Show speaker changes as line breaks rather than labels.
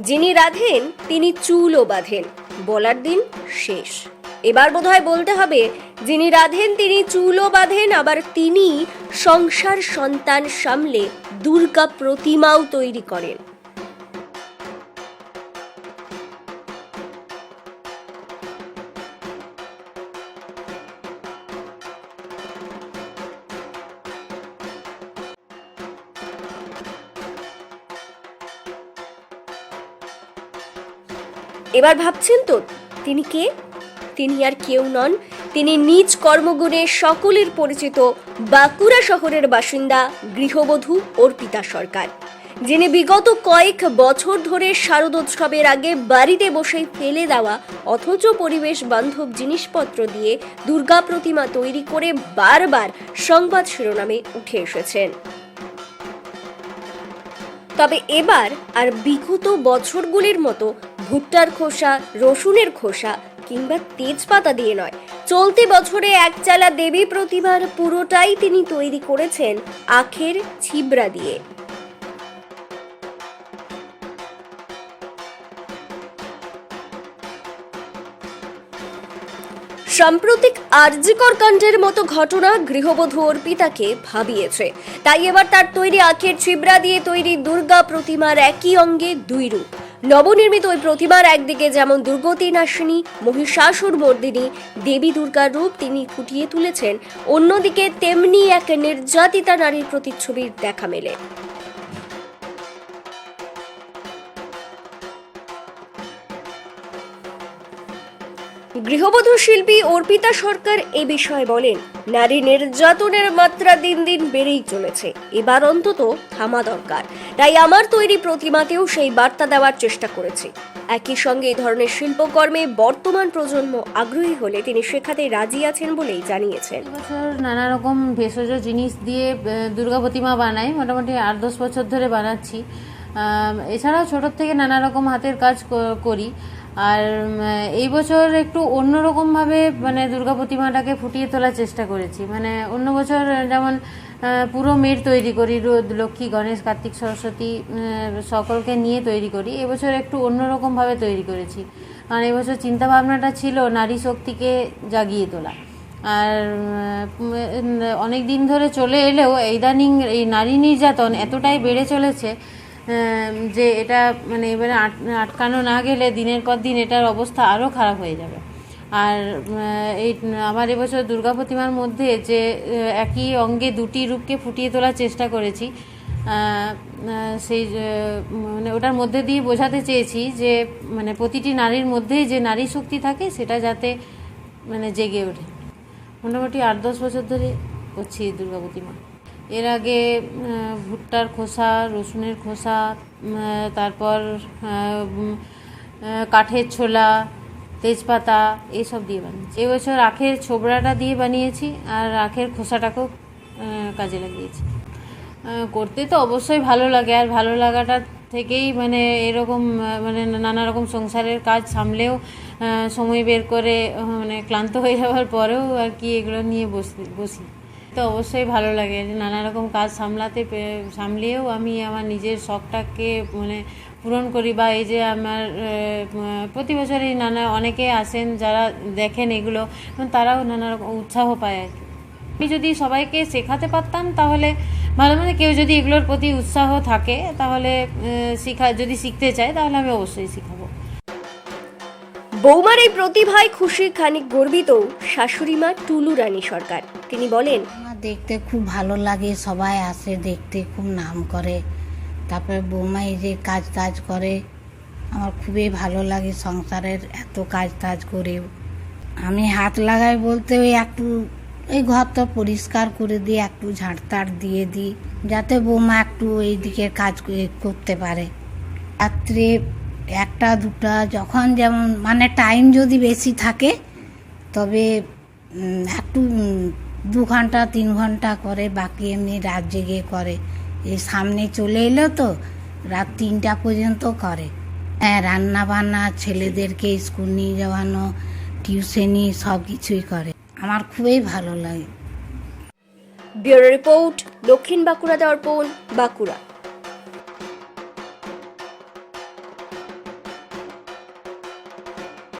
যিনি রাধেন, তিনি চুলও বাঁধেন। বলার দিন শেষ। এবার বোধহয় বলতে হবে, যিনি রাধেন, তিনি চুলও বাঁধেন, আবার তিনি সংসার সন্তান সামলে দুর্গা প্রতিমাও তৈরি করেন। এবার ভাবছেন তো, তিনি কে? তিনি আর কেউ নন, তিনি নিজ কর্মগুণে সকলের পরিচিত বাঁকুড়া শহরের বাসিন্দা গৃহবধূ অর্পিতা সরকার, যিনি বিগত কয়েক বছর ধরে শারদোৎসবের আগে বাড়িতে বসেই ফেলে দেওয়া অথচ পরিবেশ বান্ধব জিনিসপত্র দিয়ে দুর্গা প্রতিমা তৈরি করে বারবার সংবাদ শিরোনামে উঠে এসেছেন। তবে এবার আর বিগত বছরগুলির মতো ভুট্টার খোসা, রসুনের খোসা কিংবা তেজপাতা দিয়ে নয়। চলতি বছরে একচালা দেবী প্রতিমার পুরোটাই তিনি তৈরি করেছেন আখের ছিবড়া দিয়ে। সাম্প্রতিক আরজিকর কাণ্ডের মতো ঘটনা গৃহবধূ অর্পিতাকে ভাবিয়েছে। তাই এবার তার তৈরি আখের ছিবড়া দিয়ে তৈরি দুর্গা প্রতিমার একই অঙ্গে দুই রূপ। নবনির্মিত ওই প্রতিমার একদিকে যেমন দুর্গতি নাসিনী মহিষাসুর মর্দিনী দেবী দুর্গার রূপ তিনি ফুটিয়ে তুলেছেন, অন্যদিকে তেমনি এক নির্যাতিতা নারীর প্রতিচ্ছবির দেখা মেলে। গৃহবধূ শিল্পী অর্পিতা সরকার এ বিষয়ে বলেন, নারী নির্যাতনের মাত্রা দিন দিন বেড়েই চলেছে। এবার অন্তত থামা দরকার। তাই আমার তৈরি প্রতিমাতেও সেই বার্তা দেওয়ার চেষ্টা করেছি। একই সঙ্গে এই ধরনের শিল্পকর্মে বর্তমান প্রজন্ম আগ্রহী হলে তিনি শেখাতে রাজি আছেন বলেই জানিয়েছেন।
বছর নানা রকম ভেষজ জিনিস দিয়ে দুর্গা প্রতিমা বানাই। মোটামুটি আট দশ বছর ধরে বানাচ্ছি। এছাড়াও ছোটোর থেকে নানা রকম হাতের কাজ করি। আর এই বছর একটু অন্যরকমভাবে মানে দুর্গা প্রতিমাটাকে ফুটিয়ে তোলার চেষ্টা করেছি। মানে অন্য বছর যেমন পুরো মেয়ের তৈরি করি লক্ষ্মী, গণেশ, কার্তিক, সরস্বতী সকলকে নিয়ে তৈরি করি। এবছর একটু অন্যরকমভাবে তৈরি করেছি। কারণ এবছর চিন্তাভাবনাটা ছিল নারী শক্তিকে জাগিয়ে তোলা। আর অনেক দিন ধরে চলে এলেও, ইদানিং এই নারী নির্যাতন এতটাই বেড়ে চলেছে যে এটা মানে এবারে আট- আটকানো না গেলে দিনের পর দিন এটার অবস্থা আরও খারাপ হয়ে যাবে। আর এই, আমার এবছর দুর্গা প্রতিমার মধ্যে যে একই অঙ্গে দুটি রূপকে ফুটিয়ে তোলার চেষ্টা করেছি সেই মানে ওটার মধ্যে দিয়ে বোঝাতে চেয়েছি যে মানে প্রতিটি নারীর মধ্যেই যে নারী শক্তি থাকে সেটা যাতে মানে জেগে ওঠে। মোটামুটি আট দশ বছর ধরে করছি দুর্গা প্রতিমা। এর আগে ভুট্টার খোসা, রসুনের খোসা তারপর কাঠের ছোলা, তেজপাতা এইসব দিয়ে বানিয়েছি। এবছর আখের ছোবড়াটা দিয়ে বানিয়েছি আর আখের খোসাটাকেও কাজে লাগিয়েছি। করতে তো অবশ্যই ভালো লাগে আর ভালো লাগাটা থেকেই মানে এরকম মানে নানা রকম সংসারের কাজ সামলেও সময় বের করে মানে ক্লান্ত হয়ে যাওয়ার পরেও আর কি এগুলো নিয়ে বসি বসি। তো অবশ্যই ভালো লাগে যে নানা রকম কাজ সামলাতে সামলিয়েও আমি আমার নিজের শখটাকে মানে পূরণ করি বা এই যে আমার প্রতি বছরই নানা, অনেকে আসেন যারা দেখেন এগুলো তারাও নানা রকম উৎসাহ পায় আর কি। আমি যদি সবাইকে শেখাতে পারতাম তাহলে ভালো মানে কেউ যদি এগুলোর প্রতি উৎসাহ থাকে তাহলে শিখা, যদি শিখতে চায় তাহলে আমি অবশ্যই শিখাবো।
বৌমার এই প্রতিভায় খুশি খানিক গর্বিত শাশুড়ি মা টুলু রানী সরকার। তিনি বলেন
দেখতে খুব ভালো লাগে, সবাই আসে দেখতে, খুব নাম করে। তারপরে বৌমা এই যে কাজ টাজ করে, আমার খুবই ভালো লাগে সংসারের এত কাজ টাজ করেও। আমি হাত লাগাই বলতে ওই একটু এই ঘরটা পরিষ্কার করে দিই, একটু ঝাড়তাড় দিয়ে দিই, যাতে বৌমা একটু এই দিকে কাজ করতে পারে। রাত্রে একটা, দুটা, যখন যেমন মানে টাইম যদি বেশি থাকে, তবে একটু দু ঘণ্টা, তিন ঘণ্টা করে বাকি এমনি রাত জেগে করে। এই সামনে চলে এলো তো, রাত তিনটা পর্যন্ত করে। হ্যাঁ রান্না বান্না ছেলেদেরকে স্কুল নিয়ে যাওয়ানো, টিউশনি সব কিছুই করে। আমার খুবই ভালো লাগে।
ব্যুরো রিপোর্ট, দক্ষিণ বাঁকুড়া দর্পণ, বাঁকুড়া।